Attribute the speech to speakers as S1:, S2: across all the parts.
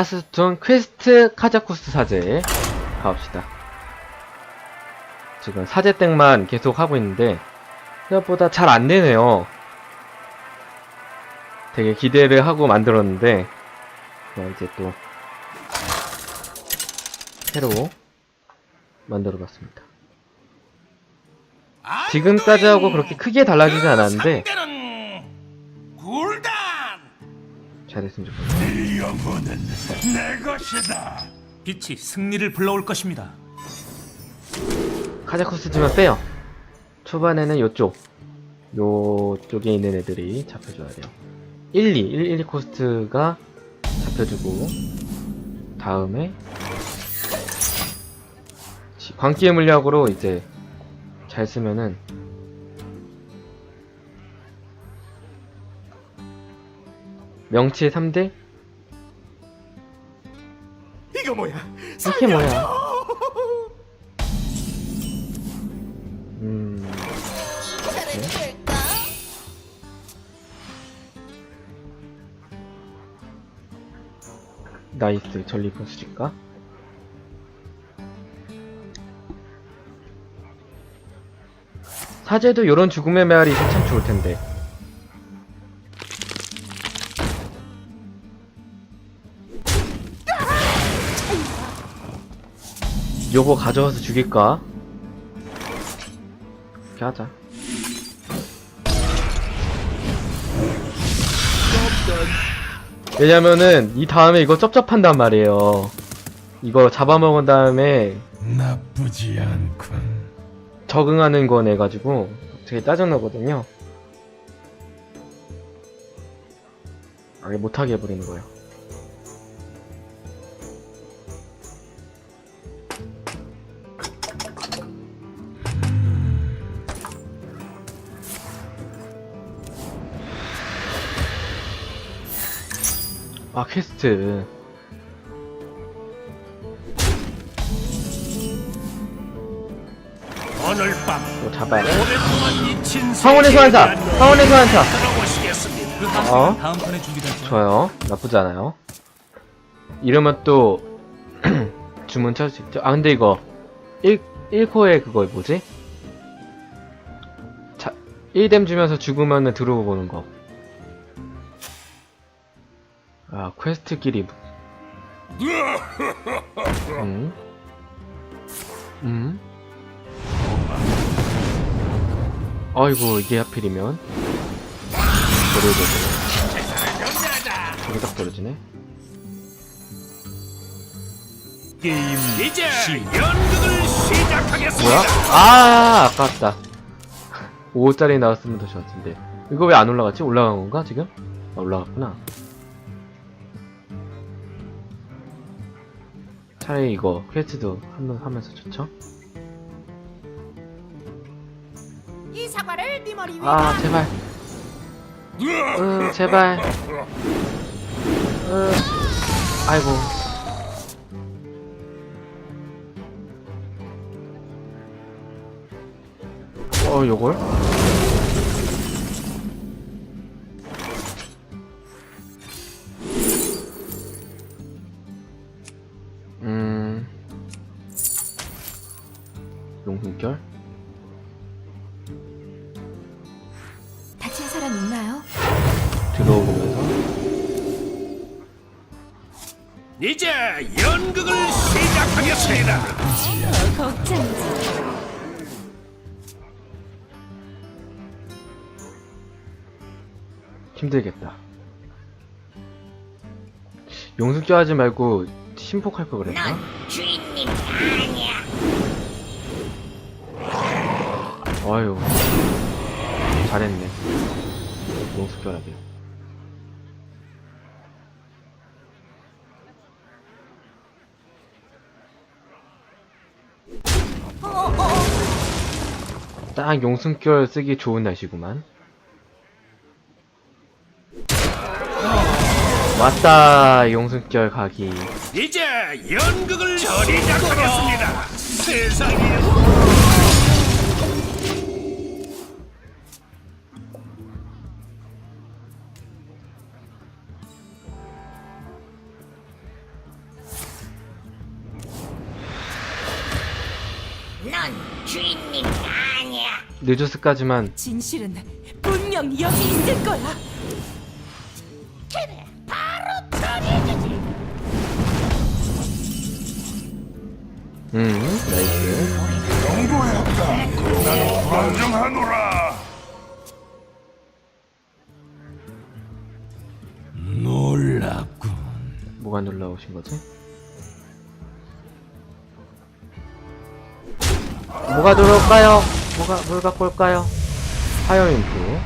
S1: 가스톤 퀘스트 카자쿠스 사제 가봅시다. 지금 사제땡만 계속 하고 있는데 생각보다 잘 안 되네요. 되게 기대를 하고 만들었는데 어, 이제 또 새로 만들어 봤습니다. 지금까지하고 그렇게 크게 달라지지 않았는데 잘했으면 좋겠어요.
S2: 이 영혼은 내 것이다
S3: 빛이 승리를 불러올 것입니다.
S1: 카자쿠스지만 빼요. 초반에는 요쪽, 요쪽에 있는 애들이 잡혀줘야 돼요. 1, 2, 1, 1 코스트가 잡혀주고, 다음에, 지- 광기의 물약으로 이제 잘 쓰면은, 명치 3대?
S2: 이거 뭐야
S1: 이게 뭐야? 음,
S4: 잘해줄까?
S1: 나이스 전리품 수집가 사제도 요런 죽음의 메아리 있으면 참 좋을 텐데 요거 가져와서 죽일까? 이렇게 하자 왜냐면은 이 다음에 이거 쩝쩝한단 말이에요. 이거 잡아먹은 다음에
S2: 나쁘지 않군
S1: 적응하는 거 내가지고 되게 짜증나거든요. 아예 못하게 해버리는 거예요. 퀘스트
S2: 오늘 밤
S1: 이거 잡아야 돼.
S2: 오랫동안 잊힌
S1: 황혼의
S2: 세계에
S1: 소환사!
S2: 대한
S1: 황혼의 소환사!
S2: 들어보시겠습니다
S3: 그
S1: 어?
S3: 다음 판에 준비되죠.
S1: 좋아요. 나쁘지 않아요. 이러면 또 주문 찰수 있죠. 아 근데 이거 1, 1코에 그거 뭐지? 자, 1뎀 주면서 죽으면은 들어오고 보는 거. 아, 퀘스트끼리. 음? 음? 아이고, 이게 하필이면. 버려져. 저게 딱 떨어지네.
S3: 게임
S2: 이제 연극을 시작하겠습니다
S1: 뭐야? 아, 아깝다. 5짜리 나왔으면 더 좋았을 텐데. 이거 왜 안 올라갔지? 올라간 건가, 지금? 아, 올라갔구나. 차라리 이거, 퀘스트도 한번 하면서 좋죠?
S4: 이 사과를 네 머리 위에
S1: 아, 제발. 으, 제발. 으, 아이고. 어, 요걸? 용순결?
S4: 다친 사람 있나요?
S1: 들어오면서.
S2: 이제 연극을 시작하겠습니다
S4: 걱정이지.
S1: 힘들겠다. 용숙교 하지 말고 심폭할 거 그랬나?
S4: 주인님 아니야.
S1: 아유 잘했네.
S4: 어, 어.
S1: 딱 용순결 쓰기 좋은 날씨구만. 왔다 용순결 가기.
S2: 이제 연극을 시작하겠습니다 세상에
S4: 주인님이 아니야.
S1: 느조스까지만
S4: 진실은 분명 여기 있을 거야. 그래, 바로 처리해주지.
S1: 음 나이스
S5: 정도였다. 나는 불안정하노라.
S2: 놀랍군.
S1: 뭐가 놀라우신 거지? 뭐가 들어올까요? 뭐가 뭘 갖고 올까요? 파이어 인프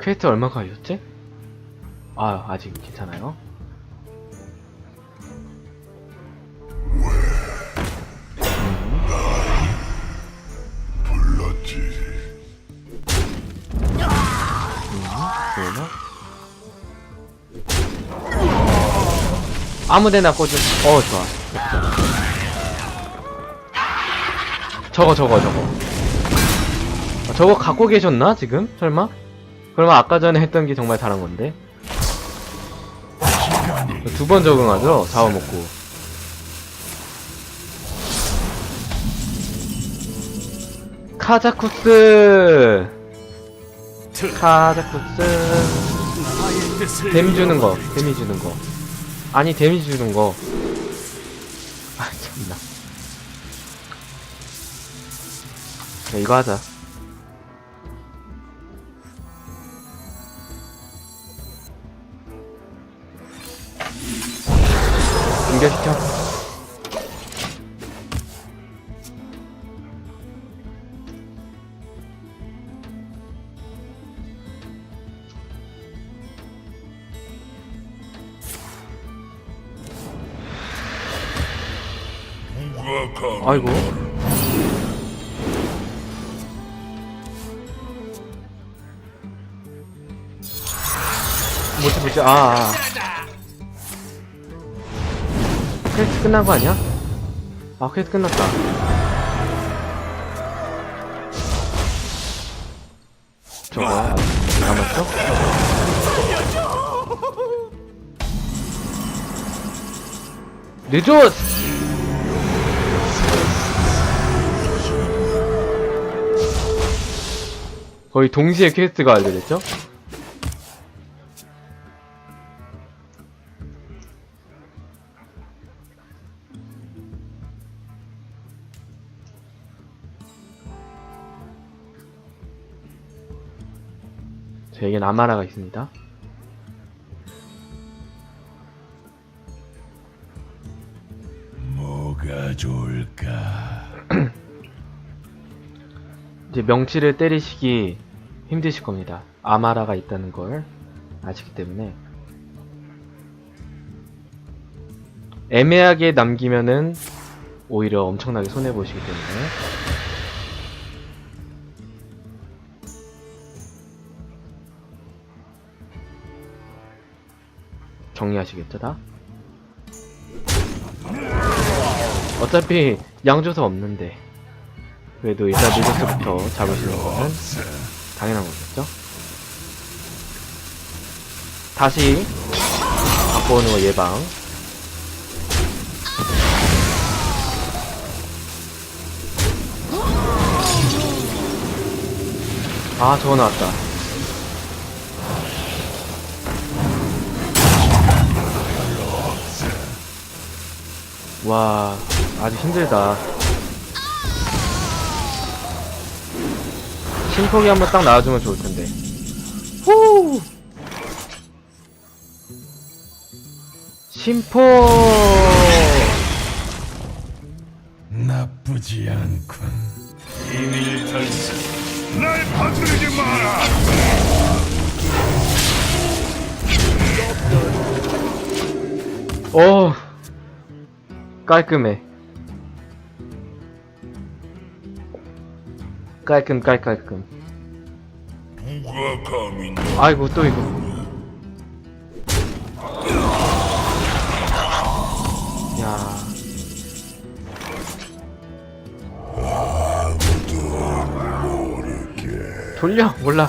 S1: 퀘스트 얼마 가셨지? 아 아직 괜찮아요 아무데나 꽂은. 어 좋아. 저거 저거 저거. 아, 저거 갖고 계셨나 지금? 설마? 그러면 아까 전에 했던 게 정말 잘한 건데? 두 번 적응하죠? 잡아먹고. 카자쿠스! 카자쿠스.
S3: 뜻을
S1: 데미 주는 거, 데미 주는 거. 아니, 데미 주는 거. 아, 참나. 야, 이거 하자. 연결시켜. 아이고. 뭐지, 뭐지, 아, 아. 퀘스트 끝난 거 아니야? 아, 퀘스트 끝났다. 저거, 남았어? 늦었! 거의 동시에 퀘스트가 알려졌죠? 저에겐 아마라가 있습니다.
S5: 뭐가 좋을까?
S1: 이제 명치를 때리시기 힘드실 겁니다. 아마라가 있다는 걸 아시기 때문에 애매하게 남기면은 오히려 엄청나게 손해 보시기 때문에 정리하시겠죠 다? 어차피 양조사 없는데 그래도 일단 늦어서부터 잡으시는 거는 당연한 거겠죠? 다시 바꿔오는 거 예방. 아, 저거 나왔다. 와, 아주 힘들다. 심폭이 한번 딱 나와주면 좋을 텐데. 후! 심포!
S5: 나쁘지 않군.
S2: 비밀 결사.
S5: 날 파뜨리지 마라.
S1: 오! 깔끔해. 깔끔, 깔, 깔끔.
S5: 누가 감히 너
S1: 아이고, 또 이거. 야. 돌려! 몰라.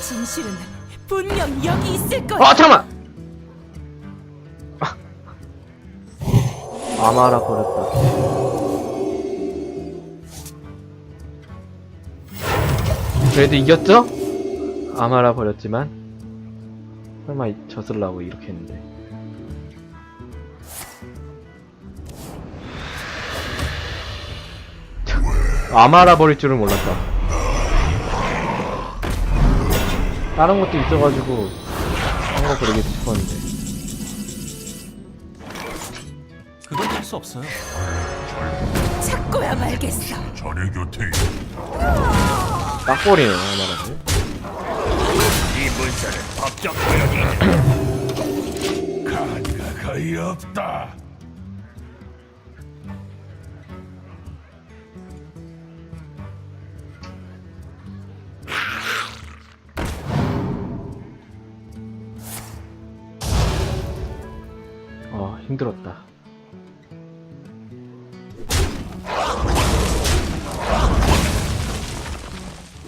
S4: 진실은 분명 여기 있을 거야.
S1: 아 잠깐만 아마라 버렸다. 그래도 이겼죠? 아마라 버렸지만 설마 이- 졌을라고 이렇게 했는데. 아마라 버릴 줄은 몰랐다. 다른 것도 있어가지고 한거 버리기도 싶었는데
S3: 그건 할 수 없어요.
S4: 찾고야 말겠어.
S5: 자네 곁에
S1: 딱 버리네 아마라를
S5: 이 물살은 법적 고용이 가니가 거의 없다.
S1: 어 힘들었다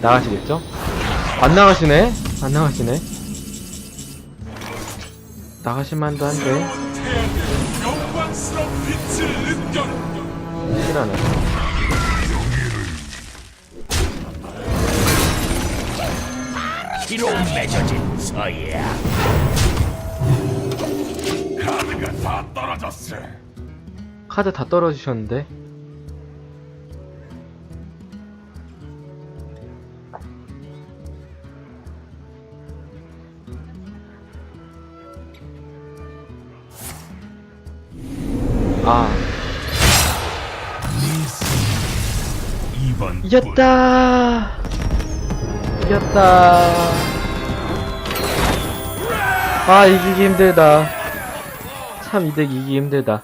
S1: 나가시겠죠? 안 나가시네? 안 나가시네? 나가실만도 한데. 실하네
S2: 피로 맺어진 서야.
S5: 카드가 다 떨어졌어.
S1: 카드 다 떨어지셨는데 아. 이겼다. 이겼다. 아 이기기 힘들다. 참 이득 이기기 힘들다